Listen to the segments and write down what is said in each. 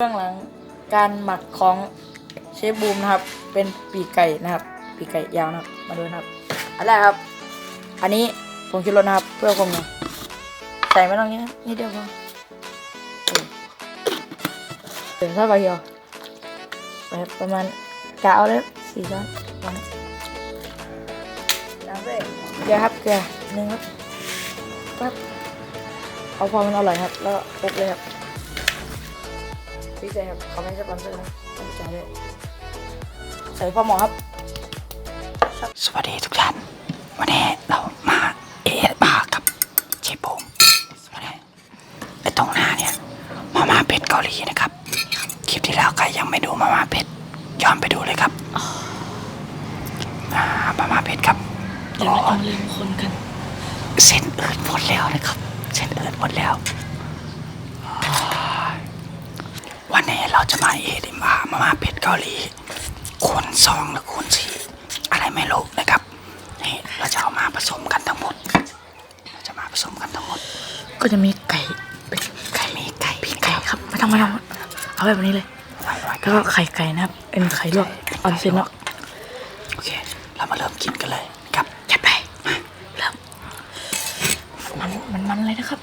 เบื้องหลังการหมักของเชฟบูมนะครับ เป็นปีกไก่นะครับ ปีกไก่ยาวนะครับ มาดูนะครับ อันแรกครับ อันนี้ผงชูรสนะครับ เพื่อความนัวใส่ไม่ต้องเยอะนิดเดียวพอเออเติมซอสบาเฮียวไปครับประมาณกะเอาเลยสี่ช้อนประมาณนั้นตามด้วยเกลือครับเกลือหนึ่งครับปั๊บเอาพอมันอร่อยครับ แล้วก็คลุกเลยครับ พี่ใจครับเขาไม่ใช่สปอนเซอร์นะต้องจ่ายด้วยใส่พ่อหมอครับ สวัสดีทุกท่าน วันนี้เรามาเอสมากับเชฟบูมวันนี้ไอตรงหน้าเนี่ยมาม่าเป็ดเกาหลีนะครับ คลิปที่แล้วใครยังไม่ดูมาม่าเป็ดย้อนไปดูเลยครับอ่ามาม่าเป็ดครับเดี๋ยวเราต้องเริ่มคนกัน เส้นอื่นหมดแล้วนะครับ เส้นอื่นหมดแล้วอ่า วันนี้เราจะมาเอดิมามาม่าเป็ดเกาหลีคูณสองหรือคูณสี่อะไรไม่รู้นะครับนี่เราจะเอามาผสมกันทั้งหมด เราจะมาผสมกันทั้งหมด ก็จะมีไก่เป็นไก่มีไก่ปีกไก่ครับไม่ต้องไม่ต้องเอาแบบนี้เลยไว้ไว้แล้วก็ไข่ไก่นะครับเป็นไข่ลวกออนเซนเนาะโอเค เรามาเริ่มกินกันเลยครับจัดไปเริ่มมันมันมันเลยนะครับ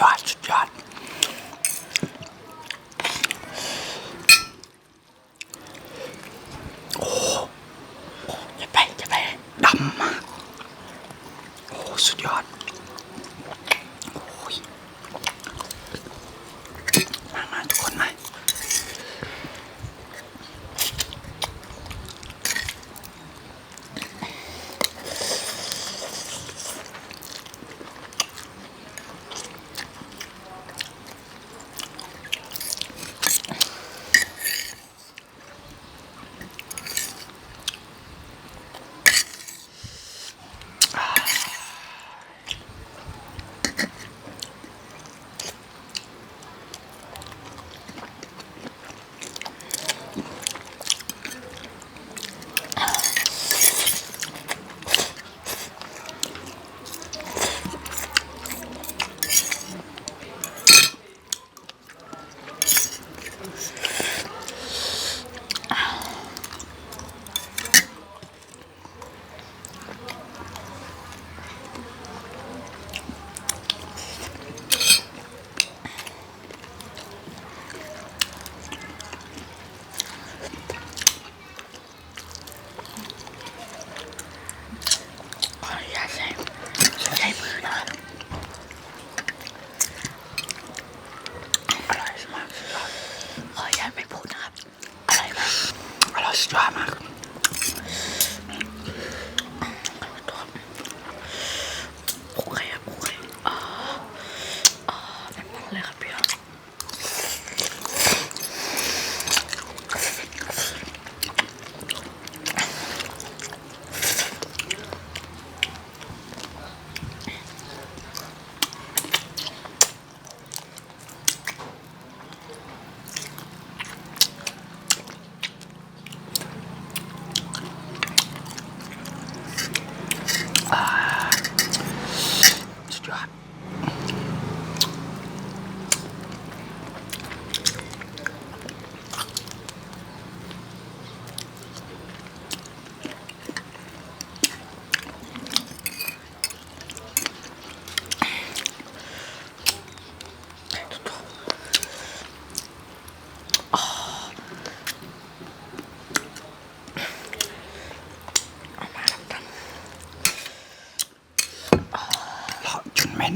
ยอดสุดยอด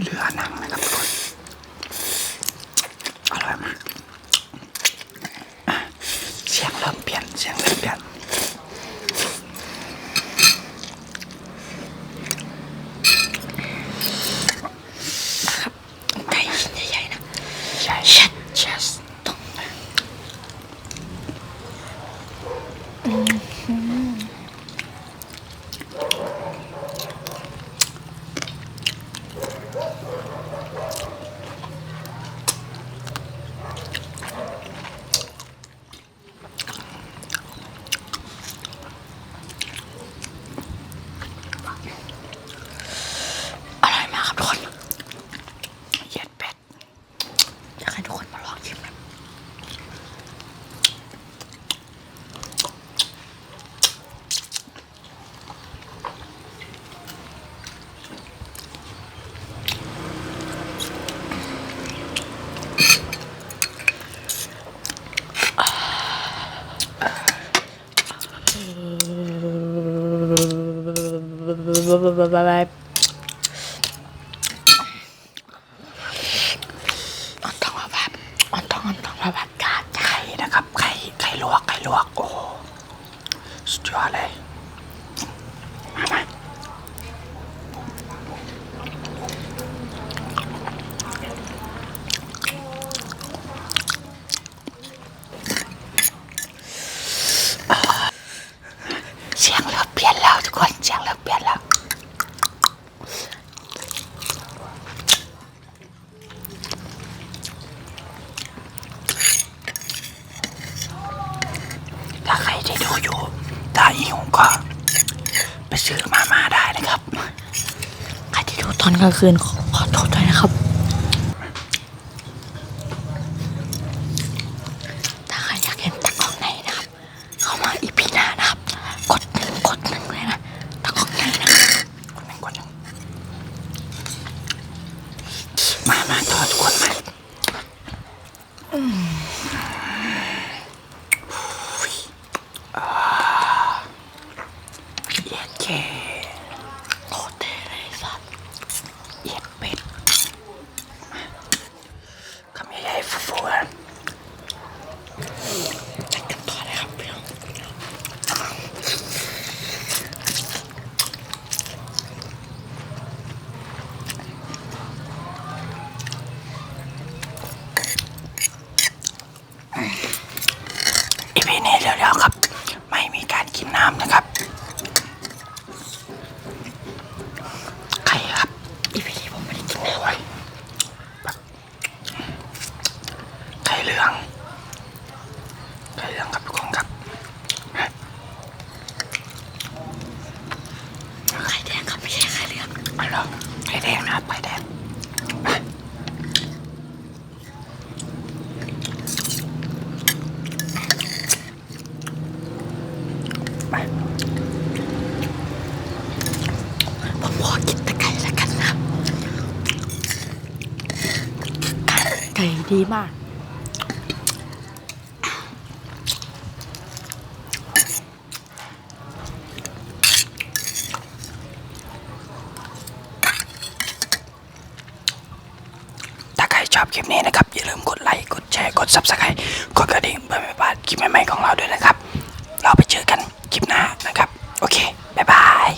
เรือนั่งนะครับ อ่อนทองมาแบบอ่อนทองอ่อนทองแบบกาดไข่นะครับไข่ไข่ลวกไข่ลวกโอ้สุดยอดเลย มามาเสียงเริ่มเปลี่ยนแล้วทุกคนเสียงเริ่มเปลี่ยนแล้ว ถ้าใครที่ดูอยู่ตาหิวก็ไปซื้อมาม่าได้นะครับ ใคร ที่ดูตอนกลางคืนขอขอโทษด้วยนะครับ ถ้าใครอยากเห็นตะกล้องไหนนะครับ เข้ามาอีพีหน้านะครับ กดหนึ่งกดหนึ่งเลยนะตะกล้องไหนนะครับกดหนึ่งกดหนึ่งมามาต่อทุกคนมาเย็ดเคโคตรเท่เลยสัตว์เย็ดเป็ดมาคำใหญ่ๆฟูๆนะจัดกันต่อเลยครับพี่น้อง อีพีนี้เร็วๆครับ ไม่มีการกินน้ำนะครับใครครับอีพีนี้ผมไม่ได้กินน้ำเลยไข่เหลืองไข่เหลืองครับทุกคนครับไข่แดงครับไม่ใช่ไข่เหลืองอ๋อเหรอไข่แดงนะครับไข่แดงมา ผมขอกินแต่ไก่แล้วกันนะ ไก่ดีมาก ถ้าใครชอบคลิปนี้นะครับ อย่าลืมกดไลค์ กดแชร์ กด subscribe กดกระดิ่งเพื่อไม่พลาดคลิปใหม่ๆของเราด้วยนะครับ เราไปเจอกันคลิปหน้านะครับ โอเค บ๊ายบาย